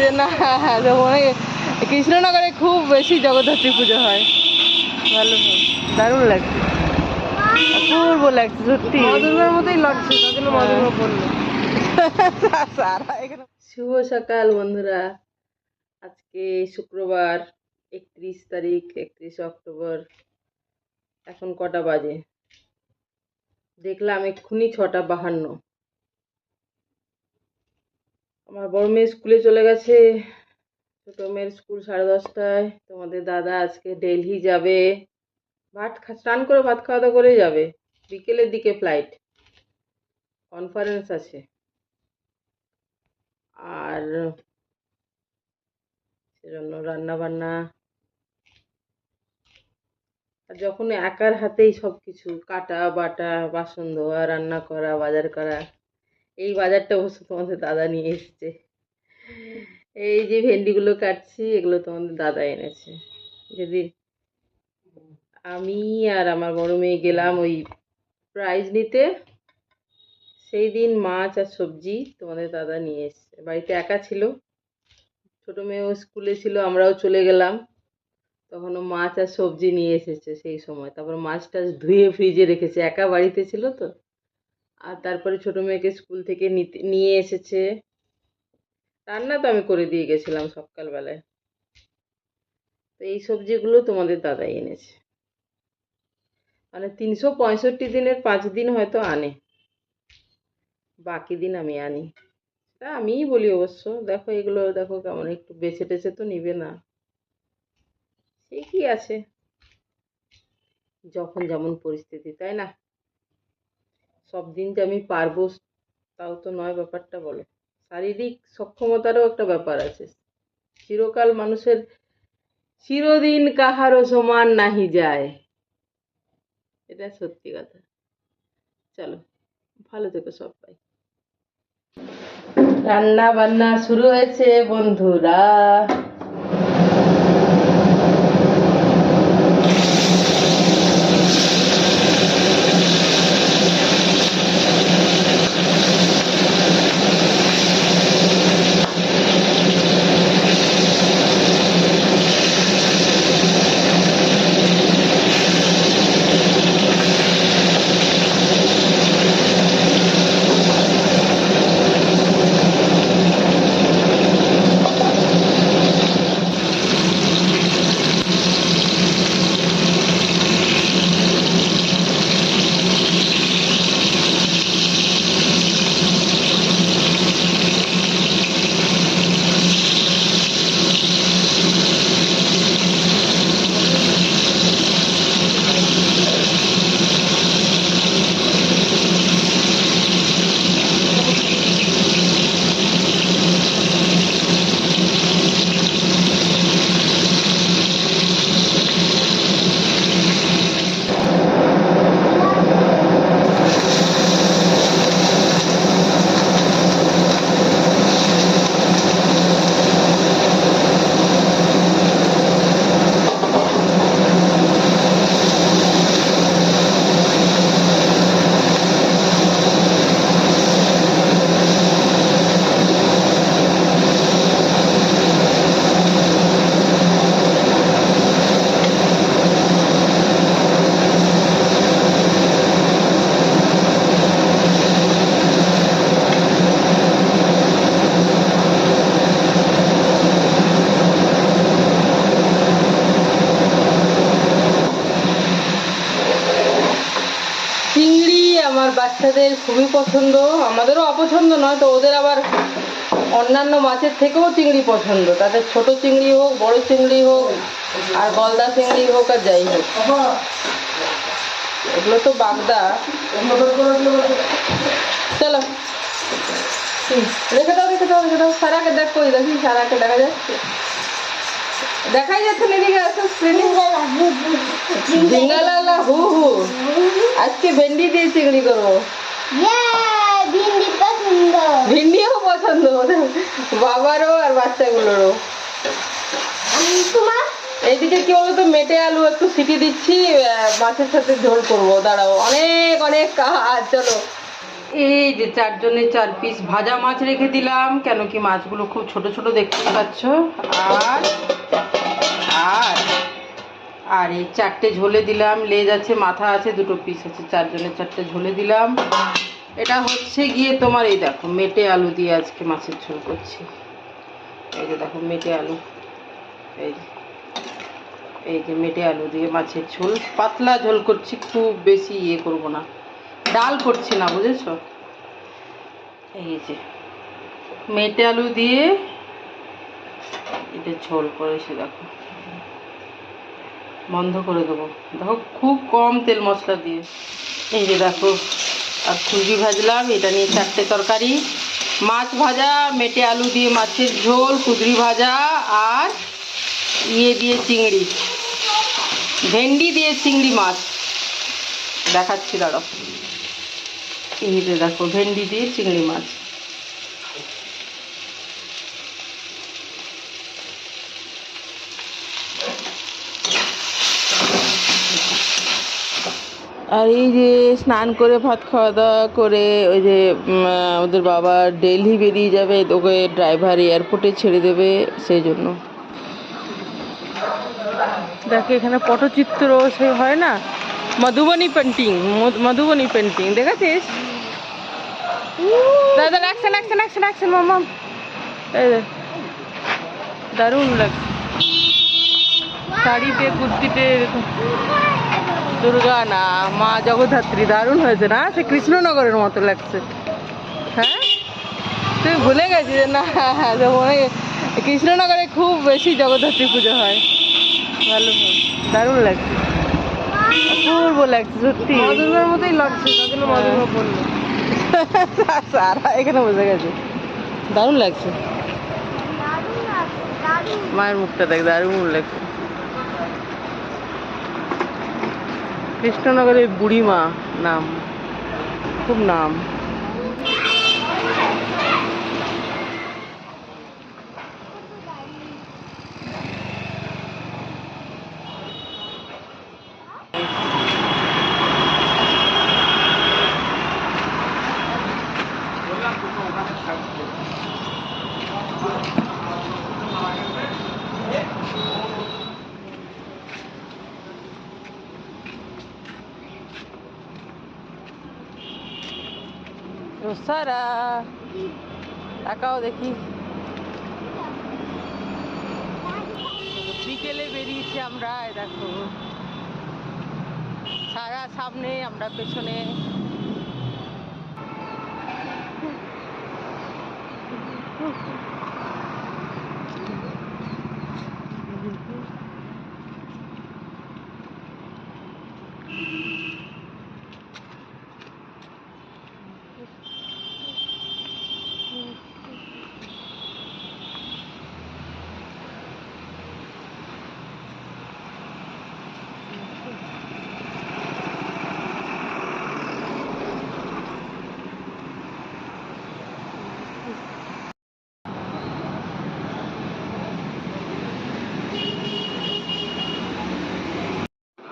যে না মনে কৃষ্ণনগরে খুব বেশি জগদ্ধাত্রী পুজো হয়। ভালো দারুণ লাগছে। অপূর্ব লাগছে সত্যি। মা মতোই লাগছে তার জন্য সারা এখানে শুভ সকাল বন্ধুরা। আজকে শুক্রবার একত্রিশ তারিখ একত্রিশ অক্টোবর। এখন কটা বাজে? দেখলাম এক্ষুনি ছটা বাহান্ন। আমার বড় মেয়ে স্কুলে চলে গেছে। ছোটো মেয়ের স্কুল সাড়ে দশটায়। তোমাদের দাদা আজকে দিল্লি যাবে। ভাত স্নান করে ভাত খাওয়া দাওয়া করে যাবে। বিকেলের দিকে ফ্লাইট কনফারেন্স আছে। আর সেজন্য রান্না বান্না আর যখন একার হাতেই সব কিছু কাটা, বাটা, বাসন ধোয়া, রান্না করা, বাজার করা এই বাজারটা অবশ্য তোমাদের দাদা নিয়ে এসেছে। এই যে ভেন্ডিগুলো কাটছি, এগুলো তোমাদের দাদা এনেছে। যদি আমি আর আমার বড় মেয়ে গেলাম ওই প্রাইজ নিতে। সেই দিন মাছ আর সবজি তোমাদের দাদা নিয়ে এসছে। বাড়িতে একা ছিল। ছোটো মেয়েও স্কুলে ছিল, আমরাও চলে গেলাম। তখন ও মাছ আর সবজি নিয়ে এসেছে সেই সময়। তারপর মাছ টাছ ধুয়ে ফ্রিজে রেখেছে। একা বাড়িতে ছিল তো। আর তারপরে ছোটো মেয়েকে স্কুল থেকে নিয়ে এসেছে। রান্না তো আমি করে দিয়ে গেছিলাম সকালবেলায়। তো এই সবজিগুলো তোমাদের দাদাই এনেছে। মানে তিনশো পঁয়ষট্টি দিনের পাঁচ দিন হয়তো আনে। বাকি দিন আমি আনি। তা আমিই বলি অবশ্য। দেখো এগুলো, দেখো কেমন একটু বেছে টেছে তো নিবে না। সে কি আছে? যখন যেমন পরিস্থিতি, তাই না? সব দিন যে আমি পারব, তাও তো নয় ব্যাপারটা বলো। শারীরিক সক্ষমতারও একটা ব্যাপার আছে। চিরকাল মানুষের, চিরদিন কাহারও সমান নাহি যায়। এটা সত্যি কথা। চলো, ভালো থেকো সবাই। রান্না বান্না শুরু হয়েছে বন্ধুরা। বাচ্চাদের খুবই পছন্দ। আমাদেরও অপছন্দ নয় তো ওদের আবার অন্যান্য মাছের থেকেও চিংড়ি পছন্দ। তাদের ছোট চিংড়ি হোক বড় চিংড়ি হোক আর গলদা চিংড়ি হোক আর যাই হোক। এগুলো তো বাগদা। চলো। রেখে দাও রেখে দাও রেখে দাও। সারাকে দেখ দেখি সারাকে দেখা যাচ্ছে দেখাই যাচ্ছে এদিকে আসো স্ক্রিনে হু হু। আজকে ভেন্ডি দিয়ে চিংড়ি করব। ভিন্ডিও পছন্দ বাবারও আর বাচ্চাগুলোরও। এইদিকে কি বলতো মেটে আলু একটু সিটি দিচ্ছি মাছের সাথে ঝোল করব। দাঁড়াও অনেক অনেক কাজ চলো। এই যে চারজনের চার পিস ভাজা মাছ রেখে দিলাম। কেন কি মাছগুলো খুব ছোট ছোট দেখতে পাচ্ছ? আর আর। আর এই চারটে ঝোলে দিলাম, লেজ আছে, মাথা আছে, দুটো পিস আছে চারজনের চারটে ঝোলে দিলাম। এটা হচ্ছে গিয়ে তোমার এই দেখো, মেটে আলু দিয়ে আজকে মাছের ঝোল করছি। এই যে দেখো মেটে আলু, এই যে এই যে মেটে আলু দিয়ে মাছের ঝোল। পাতলা ঝোল করছি, খুব বেশি ইয়ে করব না। ডাল করছি না, বুঝেছ? এই যে, মেটে আলু দিয়ে এটা ঝোল করেছি, দেখো। বন্ধ করে দেবো। দেখো, খুব কম তেল মশলা দিয়ে। এই যে দেখো, আর খুঁজি ভাজলাম, এটা নিয়ে চারটে তরকারি। মাছ ভাজা, মেটে আলু দিয়ে মাছের ঝোল, কুদরি ভাজা, আর ইয়ে দিয়ে চিংড়ি। ভেন্ডি দিয়ে চিংড়ি মাছ। দেখাচ্ছি এই যে দেখো, ভেন্ডি দিয়ে চিংড়ি মাছ। আর এই যে স্নান করে ভাত খাওয়া দাওয়া করে ওই যে ওদের বাবা ডেলি বেরিয়ে যাবে ওকে ড্রাইভার এয়ারপোর্টে ছেড়ে দেবে সেই জন্য। দেখে এখানে পটচিত্র সে হয় না? মধুবনী পেন্টিং মধুবনী পেন্টিং দেখেছিস? দাদা অ্যাকশন অ্যাকশন অ্যাকশন অ্যাকশন মামাম। দারুণ লাগছে। শাড়িতে কুর্তিতে দুর্গা না মা জগদ্ধাত্রী দারুণ হয়েছে না? সে কৃষ্ণনগরের মতো লাগছে। হ্যাঁ? তুই ভুলে গেছিস যে না মনে হয় কৃষ্ণনগরে খুব বেশি জগদ্ধাত্রী পুজো হয়। ভালো। দারুণ লাগছে। অপূর্ব লাগছে সত্যি। মা দুর্গার মতোই লাগছে মা দুর্গা বলল। সারা এখানে বসে গেছে। দারুণ লাগছে। মায়ের মুখটা দেখ দারুণ লাগছে। কৃষ্ণনগরের বুড়িমা নাম। খুব নাম। সারা তাকাও দেখি বিকেলে বেরিয়েছি আমরা দেখো। সারা সামনে আমরা পেছনে।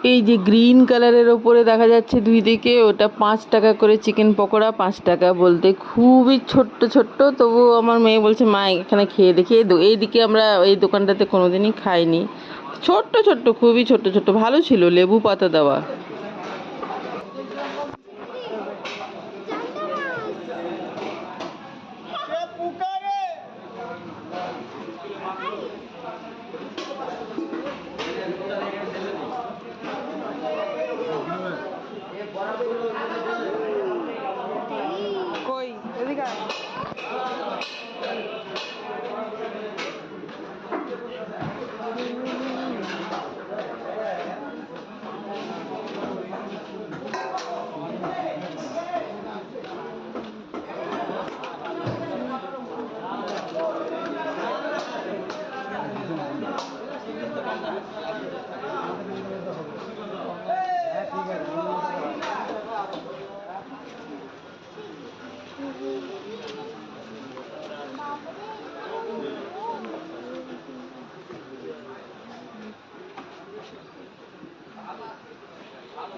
এই যে গ্রিন কালারের ওপরে দেখা যাচ্ছে দুই দিকে, ওটা পাঁচ টাকা করে চিকেন পকোড়া, পাঁচ টাকা বলতে খুবই ছোট্ট ছোট্ট। তবু আমার মেয়ে বলছে, মা, এখানে খেয়ে দেখি। এইদিকে আমরা এই দোকানটাতে কোনোদিনই খাইনি। ছোট্ট ছোট্ট, খুবই ছোট্ট ছোট্ট, ভালো ছিল, লেবু পাতা দেওয়া।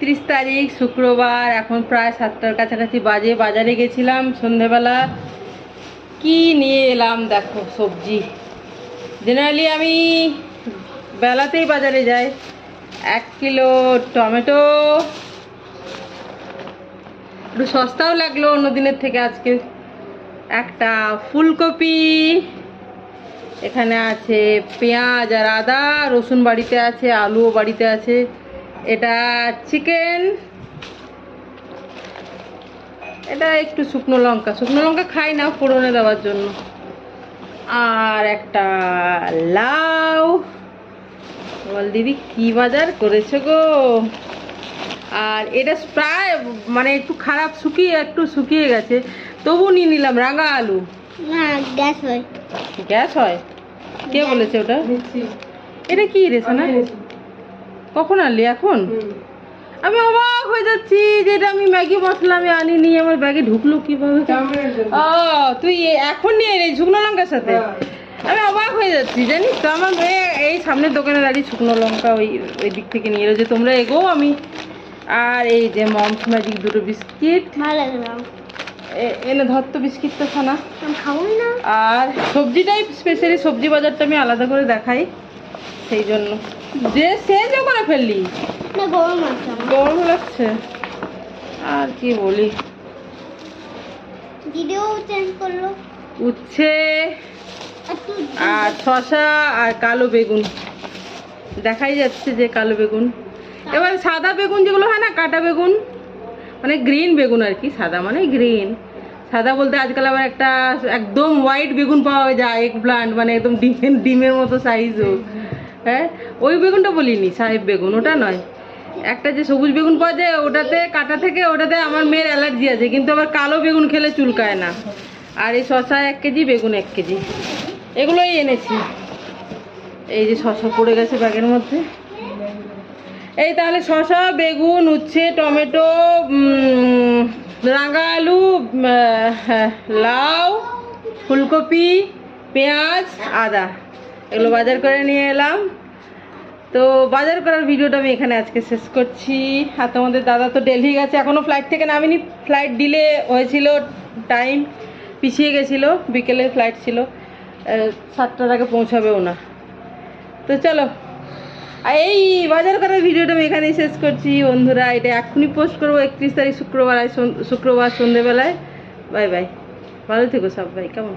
একত্রিশ তারিখ, শুক্রবার, এখন প্রায় সাতটার কাছাকাছি বাজে। বাজারে গেছিলাম সন্ধেবেলা। কি নিয়ে এলাম দেখো, সবজি। জেনারেলি আমি বেলাতেই বাজারে যাই। এক কিলো টমেটো। একটু সস্তাও লাগল অন্য দিনের থেকে আজকে। একটা ফুলকপি। এখানে আছে পেঁয়াজ আর আদা। রসুন বাড়িতে আছে, আলুও বাড়িতে আছে। এটা চিকেন এটা একটু শুকনো লঙ্কা। শুকনো লঙ্কা খাই না ফোড়নে দেওয়ার জন্য। আর একটা লাউ। বল দিদি কি বাজার করেছ গো? আর এটা প্রায় মানে একটু খারাপ শুকিয়ে একটু শুকিয়ে গেছে। তবু নিয়ে নিলাম রাঙা আলু। না গ্যাস হয়। গ্যাস হয়? কে বলেছে ওটা? এটা কি রে সোনা? কখন আনলি? এখন? আমি অবাক হয়ে যাচ্ছি যে এটা আমি ম্যাগি মশলা আমি আনিনি আমার ব্যাগে ঢুকলো কীভাবে? ও তুই এখন নিয়ে এলি শুকনো লঙ্কার সাথে? আমি অবাক হয়ে যাচ্ছি জানিস তো আমার মেয়ে এই সামনের দোকানে দাঁড়িয়ে শুকনো লঙ্কা ওই ওই দিক থেকে নিয়ে এলো যে তোমরা এগো আমি। আর এই যে মমস ম্যাজিক দুটো বিস্কিট। এনে ধর তো বিস্কিটটা ছানা। আমি না। আর সবজিটাই স্পেশালি সবজি বাজারটা আমি আলাদা করে দেখাই সেই জন্য। যে চেঞ্জও করে ফেললি। না গরম আছে। গরম লাগছে। আর কি বলি? দিদিও চেঞ্জ করল। উচ্ছে আর শশা আর কালো বেগুন। দেখাই যাচ্ছে যে কালো বেগুন। এবার সাদা বেগুন যেগুলো হয় না কাটা বেগুন মানে গ্রিন বেগুন আর কি সাদা মানে গ্রিন সাদা বলতে আজকাল আবার একটা একদম হোয়াইট বেগুন পাওয়া যায় এক প্লান্ট মানে একদম ডিমের ডিমের মতো সাইজও হ্যাঁ? ওই বেগুনটা বলিনি সাহেব বেগুন ওটা নয়। একটা যে সবুজ বেগুন পাওয়া যায় ওটাতে কাটা থেকে ওটাতে আমার মেয়ের অ্যালার্জি আছে কিন্তু আবার কালো বেগুন খেলে চুলকায় না। আর এই শশা এক কেজি বেগুন এক কেজি। এগুলোই এনেছি। এই যে শশা পড়ে গেছে ব্যাগের মধ্যে। এই তাহলে শশা বেগুন উচ্ছে টমেটো রাঙা আলু উম, লাউ ফুলকপি পেঁয়াজ আদা। এগুলো বাজার করে নিয়ে এলাম। তো বাজার করার ভিডিওটা আমি এখানে আজকে শেষ করছি। আর তোমাদের দাদা তো দিল্লি গেছে এখনও ফ্লাইট থেকে নামিনি। ফ্লাইট ডিলে হয়েছিল টাইম পিছিয়ে গেছিল, বিকেলে ফ্লাইট ছিল। সাতটার আগে পৌঁছাবেও না। তো চলো এই বাজার করার ভিডিওটা আমি এখানেই শেষ করছি। বন্ধুরা, এটা এখনই পোস্ট করব, একত্রিশ তারিখ শুক্রবার শুক্রবার সন্ধেবেলায়। বাই বাই ভালো থেকো সব সবাই, কেমন?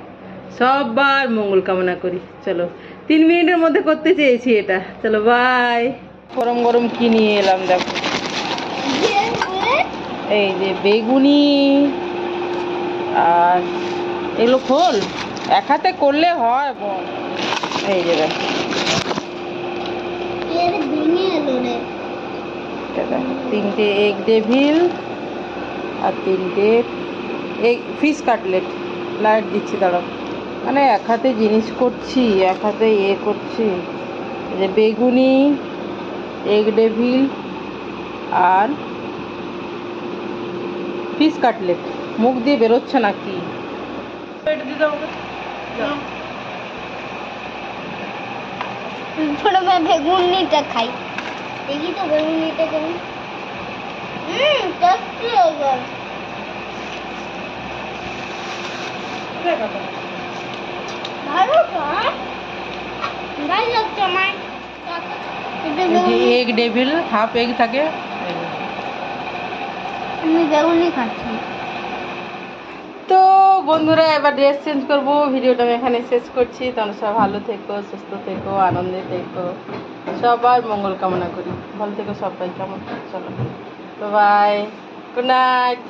সববার মঙ্গল কামনা করি। চলো। তিন মিনিটের মধ্যে করতে চেয়েছি এটা। চলো বাই গরম গরম কি নিয়ে এলাম দেখো। এই যে বেগুনি আর এগুলো খোল। এক হাতে করলে হয় বোন এই যে দেখ। তিনটে এগ ডেভিল আর তিনটে এগ ফিশ কাটলেট লাইট দিচ্ছি দাঁড়াও। মানে এক হাতে জিনিস করছি এক হাতে ইয়ে করছি। যে বেগুনি এগ ডেভিল আর ফিশ কাটলেট মুখ দিয়ে বেরোচ্ছে না কি এটা দিতে হবে ছোট ভাই বেগুনিটা খাই। দেখি তো বেগুনিটা কেমন। হুম টেস্টি হবে ভালো তো? ভালো লাগছে আমার এগ ডেভিল হাফ এগ থাকে। আমি বেগুনি খাচ্ছি। তো বন্ধুরা এবার ড্রেস চেঞ্জ করব। ভিডিওটা আমি এখানে শেষ করছি। তোমরা সব ভালো থেকো সুস্থ থেকো আনন্দে থেকো। সবার মঙ্গল কামনা করি। ভালো থেকো সবাই কেমন? চলো। তো বাই গুড নাইট